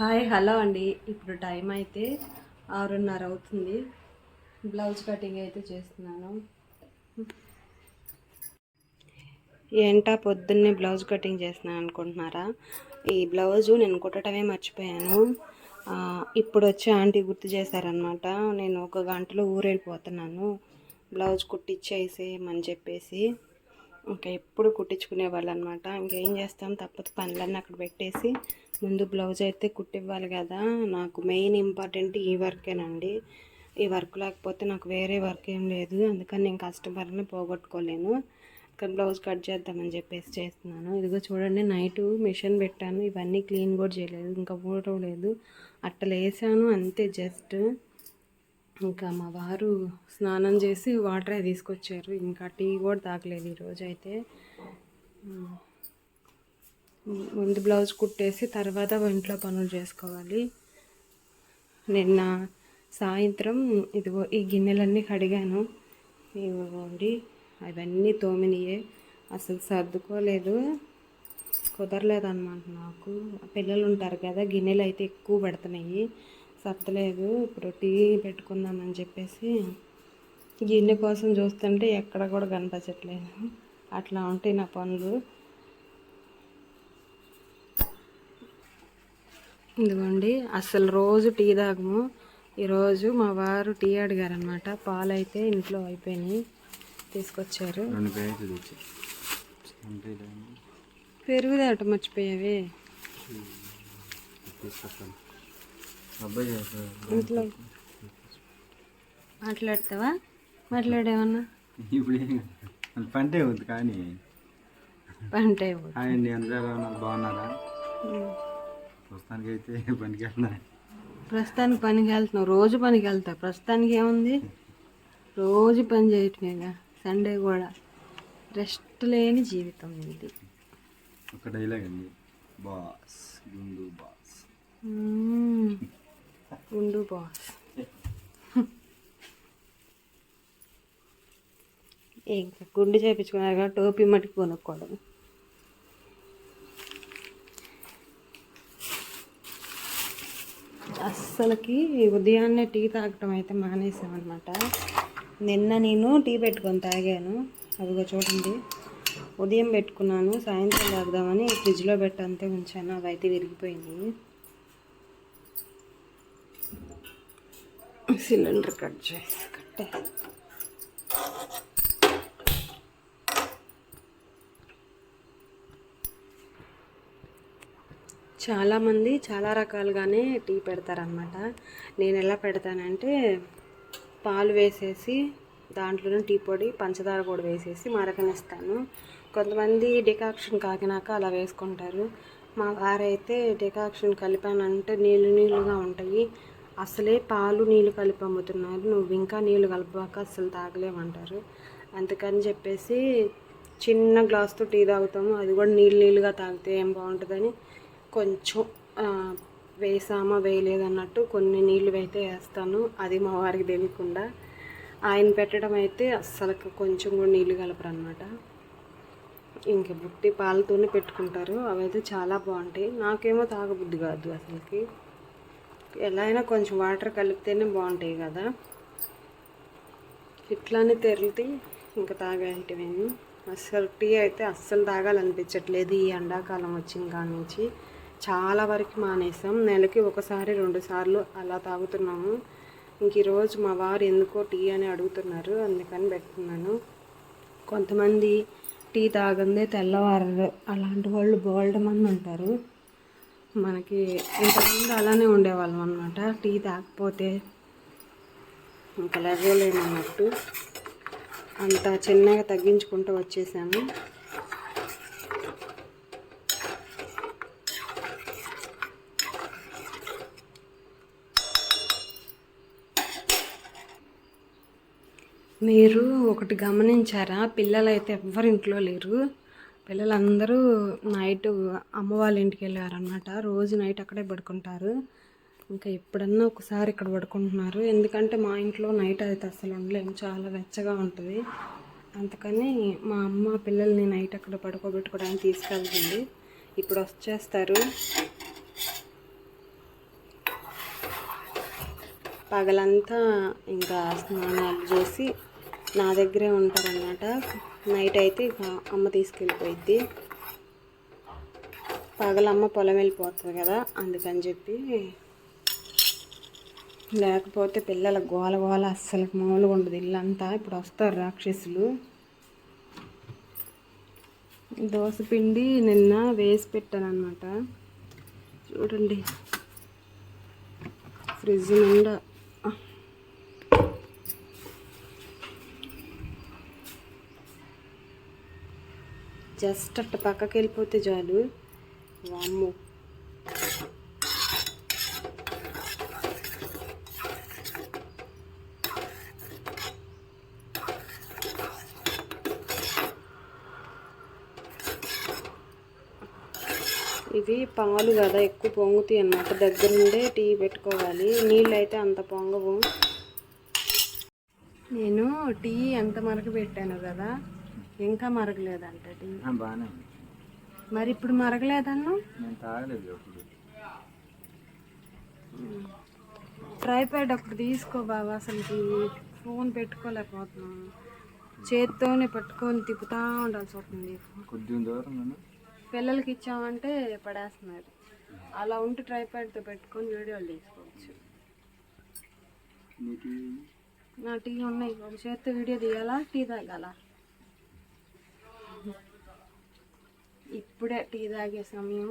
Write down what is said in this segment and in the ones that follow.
Hi hello అండి. ఇప్పుడు time అయితే ఆరున్నర అవుతుంది. బ్లౌజ్ కటింగ్ అయితే చేస్తున్నాను. ఏంటా పొద్దున్నే బ్లౌజ్ కటింగ్ చేస్తున్నాను అనుకుంటున్నారా? ఈ బ్లౌజు నేను కుట్టడమే మర్చిపోయాను. ఇప్పుడు వచ్చి ఆంటీ గుర్తు చేశారనమాట నేను ఒక గంటలో ఊరెళ్ళిపోతున్నాను. బ్లౌజ్ కుట్టిచ్చేసేయమని చెప్పేసి. ఇంకా ఎప్పుడు కుట్టించుకునే వాళ్ళు అనమాట ఇంకేం చేస్తాం? తప్పదు. పనులన్నీ అక్కడ పెట్టేసి ముందు బ్లౌజ్ అయితే కుట్టివ్వాలి కదా. నాకు మెయిన్ ఇంపార్టెంట్ ఈ వర్కేనండి. ఈ వర్క్ లేకపోతే నాకు వేరే వర్క్ ఏం లేదు. అందుకని నేను కస్టమర్ని పోగొట్టుకోలేను. ఇక్కడ బ్లౌజ్ కట్ చేద్దామని చెప్పేసి చేస్తున్నాను. ఇదిగో చూడండి నైట్ మిషన్ పెట్టాను. ఇవన్నీ క్లీన్ కూడా చేయలేదు. ఇంకా ఊడటం లేదు. అట్టలు వేసాను అంతే జస్ట్. ఇంకా మా వారు స్నానం చేసి వాటరే తీసుకొచ్చారు. ఇంకా టీ కూడా తాగలేదు ఈరోజు అయితే ముందు బ్లౌజ్ కుట్టేసి తర్వాత ఇంట్లో పనులు చేసుకోవాలి. నిన్న సాయంత్రం ఇదిగో ఈ గిన్నెలన్నీ కడిగాను. ఇవ్వండి. అవన్నీ తోమినయే. అసలు సర్దుకోలేదు. కుదరలేదన్నమాట నాకు. పిల్లలు ఉంటారు కదా గిన్నెలు అయితే ఎక్కువ పడుతున్నాయి. సర్దలేదు. ఇప్పుడు టీ పెట్టుకుందామని చెప్పేసి గిన్నె కోసం చూస్తుంటే ఎక్కడ కూడా కనిపించట్లేదు అట్లా ఉంటాయి నా పనులు. ఇదిగోండి అసలు రోజు టీ తాగము. ఈరోజు మా వారు టీ అడిగారనమాట పాలు అయితే ఇంట్లో అయిపోయినాయి. తీసుకొచ్చారు. పెరుగుదే అట మర్చిపోయావే. ఇంట్లో. మాట్లాడతావా? మాట్లాడేమన్నా. పంటే కానీ. పంట బాగున్నారా? ప్రస్తుతానికి అయితే పనికి వెళ్తున్నా ప్రస్తుతానికి పనికి వెళ్తున్నావు రోజు పనికి వెళ్తావు ప్రస్తుతానికి ఏముంది? రోజు పని చేయటమేగా. సండే కూడా. రెస్ట్ లేని జీవితం ఇది. ఒక డైలాగ్ అండి. బాస్ గుండు బాస్. ఉండు బాస్. ఇంకా గుండు చేయించుకున్నారు కదా టోపీ మట్టుకు కొనుక్కోవడం. అసలుకి ఉదయాన్నే టీ తాగటం అయితే మానేసామన్నమాట. నిన్న నేను టీ పెట్టుకొని తాగాను. అదిగో చూడండి. ఉదయం పెట్టుకున్నాను సాయంత్రం తాగుదామని ఫ్రిడ్జ్లో పెట్టి అంతే ఉంచాను. అవి అయితే విరిగిపోయింది. సిలిండర్ కట్ చేసి కట్టే. చాలామంది చాలా రకాలుగానే టీ పెడతారనమాట నేను ఎలా పెడతానంటే పాలు వేసేసి దాంట్లోనే టీ పొడి పంచదార కూడా వేసేసి మరకనిస్తాను. కొంతమంది డికాక్షన్ కాకినాక అలా వేసుకుంటారు. మా వారైతే డికాక్షన్ కలిపానంటే నీళ్ళు నీళ్ళుగా ఉంటాయి. అసలే పాలు నీళ్ళు కలిపి అమ్ముతున్నారు. నువ్వు ఇంకా నీళ్ళు కలిపాక అసలు తాగలేమంటారు. అందుకని చెప్పేసి చిన్న గ్లాస్తో టీ తాగుతాము. అది కూడా నీళ్ళు నీళ్ళుగా తాగితే ఏం బాగుంటుందని కొంచెం వేసామా వేయలేదన్నట్టు కొన్ని నీళ్ళు అయితే వేస్తాను. అది మా వారికి తెలియకుండా. ఆయన పెట్టడం అయితే అస్సలు కొంచెం కూడా నీళ్ళు కలపరు అనమాట ఇంక బుట్టి పాలతోనే పెట్టుకుంటారు. అవైతే చాలా బాగుంటాయి. నాకేమో తాగబుద్ధి కాదు అసలుకి. ఎలా అయినా కొంచెం వాటర్ కలిపితేనే బాగుంటాయి కదా. ఇట్లానే తెరిలితే ఇంకా నేను అస్సలు టీ అయితే అస్సలు తాగాలనిపించట్లేదు ఈ ఎండాకాలం వచ్చిన కాడ నుంచి. చాలా వరకు మానేసాం నెలకి ఒకసారి రెండు సార్లు అలా తాగుతున్నాము. ఇంక ఈరోజు మా వారు ఎందుకో టీ అని అడుగుతున్నారు. అందుకని పెట్టుకున్నాను. కొంతమంది టీ తాగందే తెల్లవారు అలాంటి వాళ్ళు బోల్డ్ మంది ఉంటారు. మనకి ఇంతకుముందు అలానే ఉండేవాళ్ళం అనమాట టీ తాగకపోతే ఇంకా లేవలేమన్నట్టు అంత చిన్నగా తగ్గించుకుంటూ వచ్చేసాము. మీరు ఒకటి గమనించారా? పిల్లలు అయితే ఎవ్వరు ఇంట్లో లేరు. పిల్లలందరూ నైట్ అమ్మ వాళ్ళ ఇంటికి వెళ్ళారనమాట రోజు నైట్ అక్కడే పడుకుంటారు. ఇంకా ఎప్పుడన్నా ఒకసారి ఇక్కడ పడుకుంటున్నారు. ఎందుకంటే మా ఇంట్లో నైట్ అయితే అసలు ఉండలేము. చాలా వెచ్చగా ఉంటుంది. అందుకని మా అమ్మ పిల్లల్ని నైట్ అక్కడ పడుకోబెట్టుకోవడానికి తీసుకెళ్తుంది. ఇప్పుడు వచ్చేస్తారు. పగలంతా ఇంకా స్నానాలు చేసి నా దగ్గరే ఉంటారనమాట నైట్ అయితే ఇక అమ్మ తీసుకెళ్ళిపోయిద్ది. పగలమ్మ పొలం వెళ్ళిపోతుంది కదా అందుకని చెప్పి లేకపోతే పిల్లల గోల గోల అస్సలు మామూలుగా ఉండదు. ఇల్లంతా ఇప్పుడు వస్తారు రాక్షసులు. దోశ పిండి నిన్న వేసి పెట్టాను అనమాట చూడండి. ఫ్రిడ్జ్ నిండా జస్ట్ అట్ట పక్కకి వెళ్ళిపోతే చాలు. వామ్ము. ఇవి పాలు కదా ఎక్కువ పొంగుతాయి అన్నమాట. దగ్గరుండే టీ పెట్టుకోవాలి. నీళ్ళు అయితే అంత పొంగవు. నేను టీ ఎంత మరగ పెట్టాను కదా? ఇంకా మరగలేదంట బాగానే ఉంది. మరి ఇప్పుడు మరగలేదన్ను? నేను తాగలేదు అప్పుడు ట్రైప్యాడ్ ఒకటి తీసుకో బాబా అసలుకి ఫోన్ పెట్టుకోలేకపోతున్నాం చేత్తోనే పట్టుకొని తిప్పుతా ఉండాల్సి వస్తుంది. పిల్లలకి ఇచ్చామంటే పడేస్తున్నారు. అలా ఉంటే ట్రైప్యాడ్తో పెట్టుకొని వీడియోలు తీసుకోవచ్చు. నా టీ ఉన్నాయి. ఒక చేత్తో వీడియో తీయాలా? టీ తాగాల? ఇప్పుడే టీ తాగే సమయం.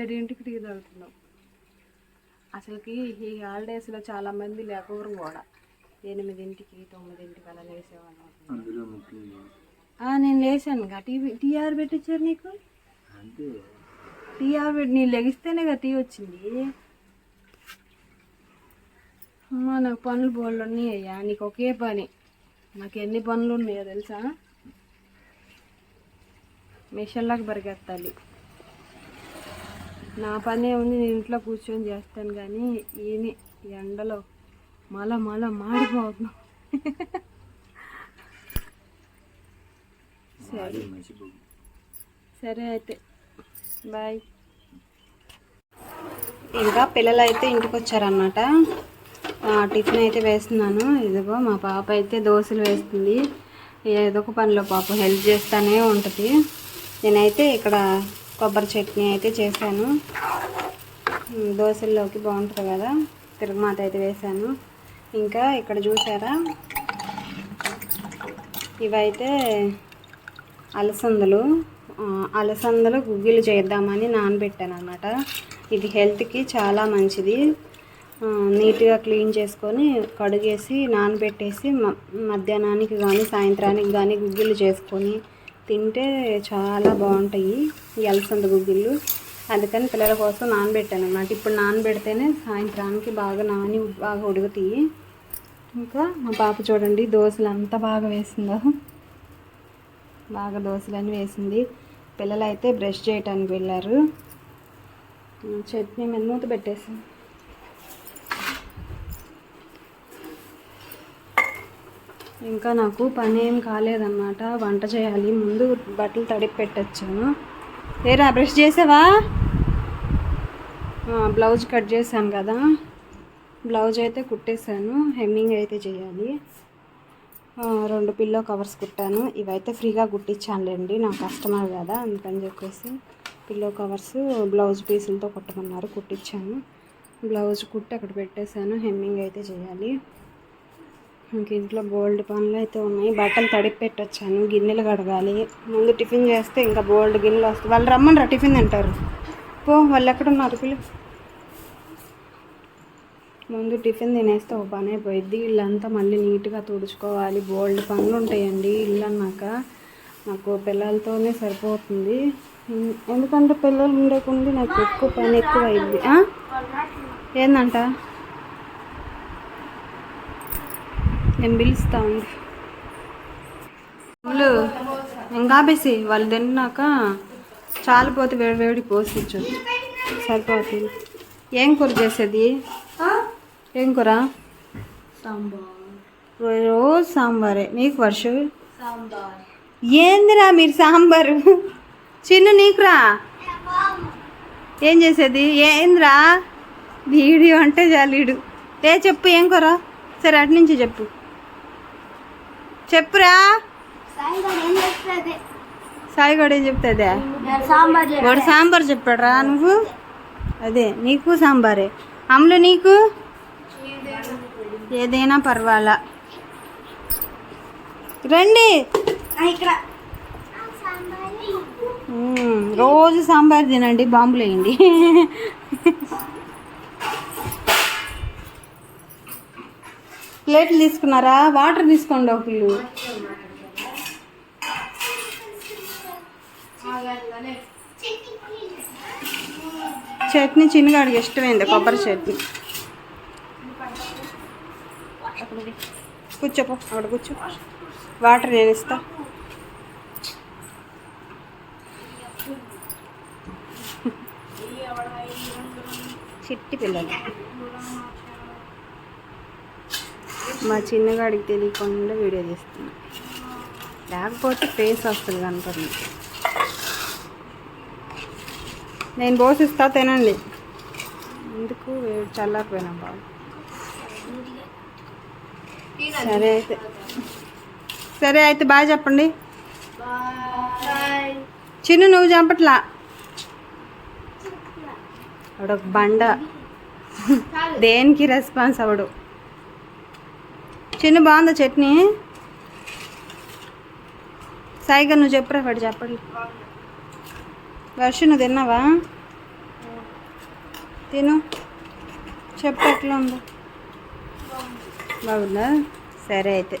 ఏడింటికి టీ తాగుతున్నాం. అసలుకి ఈ హాలిడేస్లో చాలా మంది లేకూరు కూడా. ఎనిమిదింటికి తొమ్మిదింటికి అలా లేసేవాళ్ళం. నేను లేచాను టీవీ టీఆర్ పెట్టించారు నీకు? టీఆర్ పెట్టి నీ లెగిస్తేనే కదా టీ వచ్చింది. అమ్మా నాకు పనులు బోళ్ళు ఉన్నాయ్యా నీకు ఒకే పని. నాకు ఎన్ని పనులు ఉన్నాయో తెలుసా? మిషన్లకు పరిగెత్తాలి. నా పనే ఉంది నేను ఇంట్లో కూర్చొని చేస్తాను కానీ ఈయన ఎండలో మల మల మాడిపోతున్నాం సరే. సరే అయితే. బాయ్. ఇంకా పిల్లలు అయితే ఇంటికి వచ్చారనమాట టిఫిన్ అయితే వేస్తున్నాను. ఇదిగో మా పాప అయితే దోశలు వేస్తుంది. ఏదో ఒక పనిలో పాప హెల్ప్ చేస్తానే ఉంటుంది. నేనైతే ఇక్కడ కొబ్బరి చట్నీ అయితే చేశాను. దోశల్లోకి బాగుంటుంది కదా? తిరుగుమాత అయితే వేశాను. ఇంకా ఇక్కడ చూసారా? ఇవైతే అలసందలు. అలసందలు గుగ్గిలు చేద్దామని నానబెట్టాను అనమాట ఇది హెల్త్కి చాలా మంచిది. నీట్గా క్లీన్ చేసుకొని కడుగేసి నానబెట్టేసి మ మధ్యాహ్నానికి కానీ సాయంత్రానికి కానీ గుగ్గిలు చేసుకొని తింటే చాలా బాగుంటాయి ఈ గుగ్గిళ్ళు. అందుకని పిల్లల కోసం నానబెట్టాను అనమాట ఇప్పుడు నానబెడితేనే సాయంత్రానికి బాగా నాని బాగా ఉడుగుతాయి ఇంకా మా పాప చూడండి దోశలు అంత బాగా వేసిందో? బాగా దోశలని వేసింది. పిల్లలు అయితే బ్రష్ చేయటానికి వెళ్ళారు. చట్నీ మీద మూత పెట్టేసి ఇంకా నాకు పని ఏం కాలేదన్నమాట. వంట చేయాలి. ముందు బట్టలు తడిపి పెట్టొచ్చాను. ఏరా బ్రష్ చేసావా? బ్లౌజ్ కట్ చేశాను కదా. బ్లౌజ్ అయితే కుట్టేశాను. హెమ్మింగ్ అయితే చేయాలి. రెండు పిల్లో కవర్స్ కుట్టాను. ఇవైతే ఫ్రీగా కుట్టించానులేండి. నా కస్టమర్ కదా అందుకని చెప్పేసి పిల్లో కవర్స్ బ్లౌజ్ పీసులతో కుట్టమన్నారు. కుట్టించాను. బ్లౌజ్ కుట్టి అక్కడ పెట్టేశాను. హెమ్మింగ్ అయితే చేయాలి. ఇంక ఇంట్లో బోల్డ్ పనులు అయితే ఉన్నాయి. బట్టలు తడిపి పెట్టొచ్చాను గిన్నెలు కడగాలి. ముందు టిఫిన్ చేస్తే ఇంకా బోల్డ్ గిన్నెలు వస్తాయి. వాళ్ళు రమ్మనరా టిఫిన్ తింటారు. పో వాళ్ళు ఎక్కడున్నారు పిల్లలు ముందు టిఫిన్ తినేస్తే ఒక పని అయిపోయింది ఇల్లంతా మళ్ళీ నీట్గా తుడుచుకోవాలి. బోల్డ్ పనులు ఉంటాయండి ఇల్లు అన్నాక నాకు పిల్లలతోనే సరిపోతుంది. ఎందుకంటే పిల్లలు ఉండకుండా నాకు ఎక్కువ పని ఎక్కువ అయింది ఏందంట? నేను పిలుస్తా అమ్ములు, ఇంకా ఆపేసి వాళ్ళు తిన్నాక చాలిపోతే వేడి వేడి పోసిచ్చు సరిపోతుంది. ఏం కూర చేసేది? ఏం కూర? సాంబార్. రోజు సాంబారే. నీకు వర్ష? సాంబార్. ఏందిరా మీరు సాంబారు? చిన్న నీకురా? ఏం చేసేది? ఏంద్రా? వీడియో అంటే జాలీడు. ఏ చెప్పు ఏం కూర? సరే అటు నుంచి చెప్పు. చెప్పురా. సాయి కూడా ఏం చెప్తుందే సాంబార్ వాడు సాంబార్ చెప్పాడురా నువ్వు? అదే నీకు సాంబారే. అమ్ములు నీకు? ఏదైనా పర్వాలా. రండి. ఇక్కడ. రోజు సాంబార్ తినండి బాంబులు వేయండి ప్లేట్లు తీసుకున్నారా? వాటర్ తీసుకోండి ఒక చట్నీ చిన్నగాడికి ఇష్టమైంది కొబ్బరి చట్నీ. కూర్చోపో అక్కడ కూర్చో. వాటర్ నేను ఇస్తా. చిట్టి పిల్లలు. మా చిన్నగాడికి తెలియకుండా వీడియో తీస్తున్నా. లేకపోతే ఫేస్ వస్తుంది కనపడింది నేను పోసిస్తా తినండి. ఎందుకు? వేడి చల్లారిపోయినా బాగా సరే అయితే. సరే అయితే బాగా చెప్పండి. చిన్ను నువ్వు చంపట్లా? ఆవిడ బండ. దేనికి రెస్పాన్స్ అవడు చిన్న బాగుందా చట్నీ. సాయిగా నువ్వు చెప్పురా వాడు చెప్పండి. వర్షం నువ్వు తిన్నావా? తిను. చెప్పు ఎట్లా ఉందో. బాగుందా? సరే అయితే.